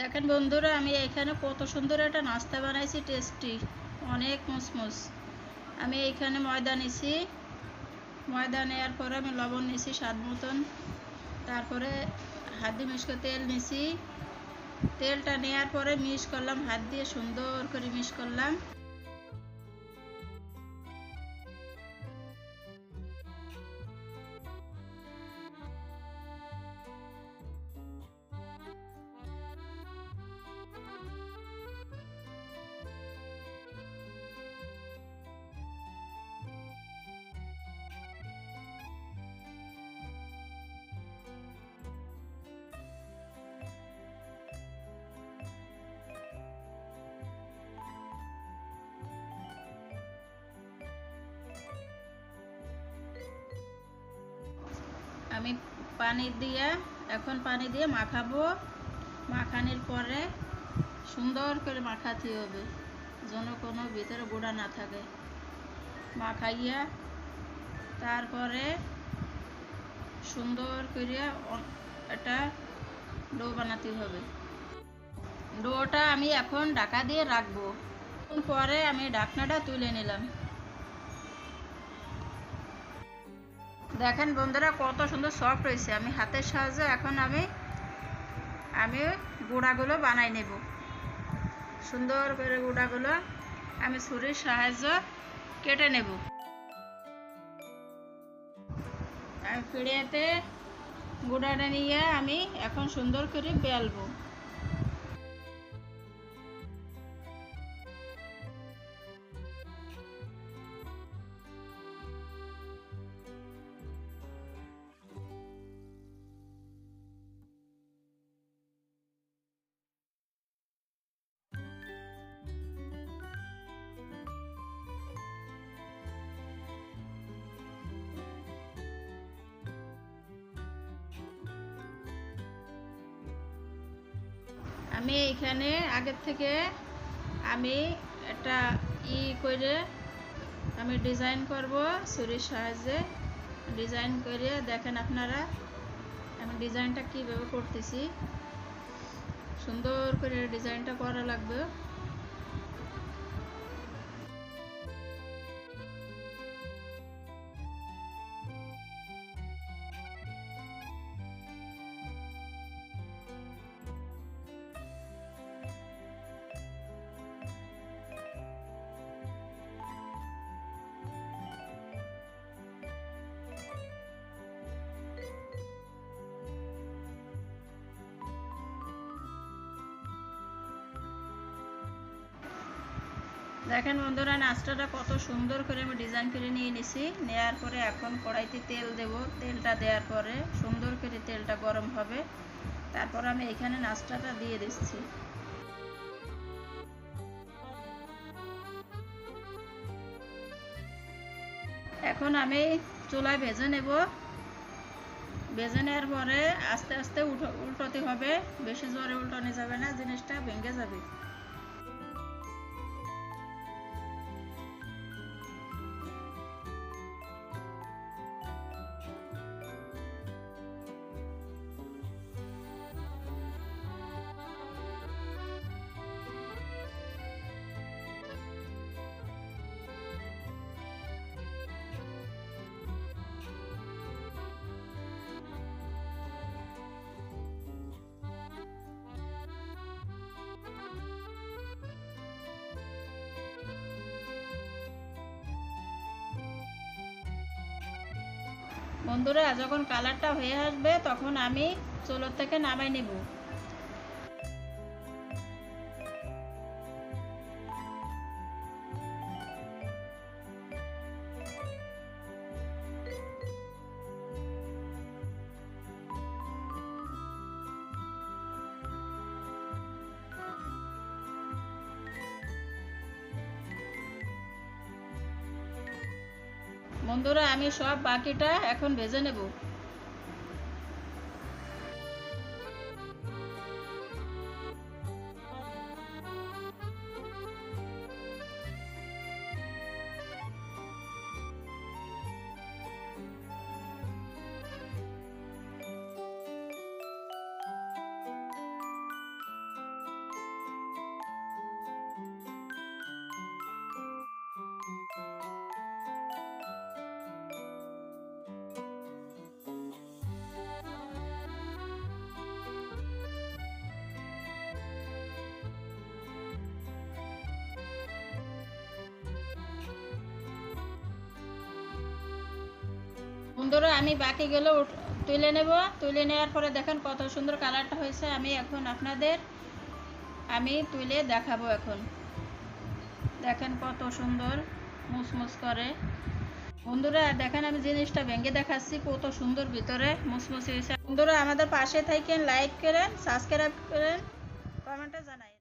দেখেন বন্ধুরা, আমি এখানে কত সুন্দর একটা নাস্তা বানাইছি টেস্টি অনেক মুসমুস আমি এইখানে ময়দা নিছি। ময়দা নেওয়ার পরে আমি লবণ নিছি স্বাদ মতন। তারপরে হাত দিয়ে মিশ করে তেল নিছি। তেলটা নেওয়ার পরে মিশ করলাম, হাত দিয়ে সুন্দর করে মিশ করলাম। আমি পানি দিয়ে, এখন পানি দিয়ে মাখাবো। মাখানোর পরে সুন্দর করে মাখাতে হবে, যেন কোনো ভিতরে গোড়া না থাকে। মাখাইয়া তারপরে সুন্দর করে একটা ডো বানাতে হবে। ডোটা আমি এখন ঢাকা দিয়ে রাখব। পরে আমি ঢাকনাটা তুলে নিলাম। দেখেন বন্ধুরা, কত সুন্দর সফট হয়েছে। আমি হাতের সাহায্যে এখন আমি আমি গুঁড়াগুলো বানাই নেব। সুন্দর করে গুঁড়াগুলো আমি ছুরির সাহায্য কেটে নেব। আমি পিড়িয়াতে গুঁড়াটা নিয়ে আমি এখন সুন্দর করে বেলবো। আমি এইখানে আগের থেকে আমি একটা ই করে আমি ডিজাইন করব সুরির সাহায্যে। ডিজাইন করে দেখেন আপনারা আমি ডিজাইনটা কীভাবে করতেছি। সুন্দর করে ডিজাইনটা করা লাগবে। দেখেন বন্ধুরা, নাস্তাটা কত সুন্দর করে আমি ডিজাইন করে নিয়ে নিছি। নেয়ার পরে এখন কড়াইতে তেল দেব। তেলটা দেওয়ার পরে সুন্দর করে তেলটা গরম হবে। তারপর আমি এখানে নাস্তাটা দিয়ে দিচ্ছি। এখন আমি চুলায় ভেজে নেব। ভেজে নেওয়ার পরে আস্তে আস্তে উল্টোতে হবে। বেশি জোরে উল্টানো যাবে না, জিনিসটা ভেঙে যাবে। বন্ধুরা যখন কালারটা হয়ে আসবে তখন আমি চুলোর থেকে নামাই নেব। বন্ধুরা আমি সব বাকিটা এখন ভেজে নেব। বন্ধুরা আমি বাকিগুলো উঠ- তুলে নেব। তুলে নেওয়ার পরে দেখেন কত সুন্দর কালারটা হয়েছে। আমি এখন আপনাদের আমি তুলে দেখাবো এখন। দেখেন কত সুন্দর মুসমুস করে। বন্ধুরা, দেখেন আমি জিনিসটা ভেঙে দেখাচ্ছি, কত সুন্দর ভিতরে মুসমুস হয়েছে। বন্ধুরা, আমাদের পাশে থাকেন লাইক করেন সাবস্ক্রাইব করেন।